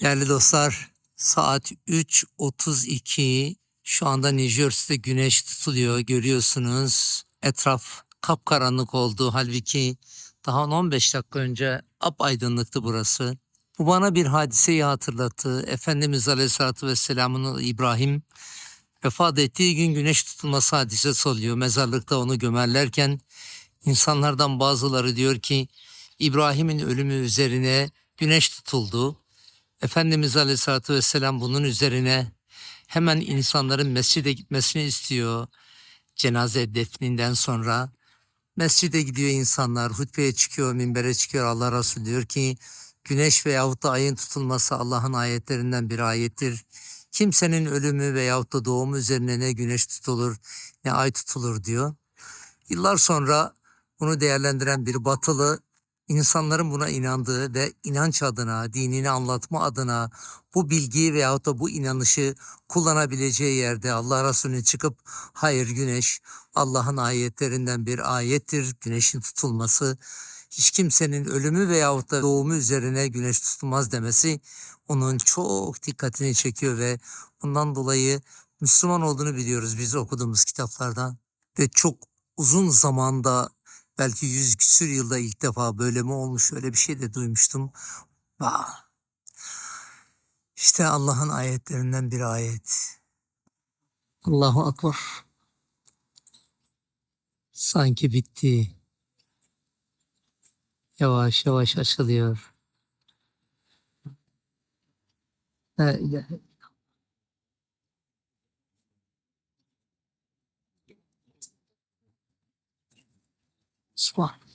Değerli dostlar, saat 3.32. Şu anda New güneş tutuluyor. Görüyorsunuz. Etraf kapkaranlık oldu. Halbuki daha 15 dakika önce apaydınlıktı burası. Bu bana bir hadiseyi hatırlattı. Efendimiz Aleyhisselatü Vesselam'ın İbrahim vefat ettiği gün güneş tutulması hadisesi oluyor. Mezarlıkta onu gömerlerken insanlardan bazıları diyor ki İbrahim'in ölümü üzerine güneş tutuldu. Efendimiz Aleyhisselatü Vesselam bunun üzerine hemen insanların mescide gitmesini istiyor. Cenaze defninden sonra mescide gidiyor insanlar, hutbeye çıkıyor, minbere çıkıyor. Allah Resulü diyor ki güneş veyahut da ayın tutulması Allah'ın ayetlerinden bir ayettir. Kimsenin ölümü veyahut da doğumu üzerine ne güneş tutulur ne ay tutulur diyor. Yıllar sonra bunu değerlendiren bir batılı insanların buna inandığı ve inanç adına, dinini anlatma adına bu bilgiyi veyahut da bu inanışı kullanabileceği yerde Allah Resulü'nün çıkıp hayır güneş Allah'ın ayetlerinden bir ayettir. Güneşin tutulması hiç kimsenin ölümü veyahut da doğumu üzerine güneş tutulmaz demesi onun çok dikkatini çekiyor ve bundan dolayı Müslüman olduğunu biliyoruz biz okuduğumuz kitaplardan ve çok uzun zamanda belki yüz küsür yılda ilk defa böyle mi olmuş öyle bir şey de duymuştum. Vah. İşte Allah'ın ayetlerinden bir ayet. Allahu Akbar. Sanki bitti. Yavaş yavaş açılıyor. La ilahe squat.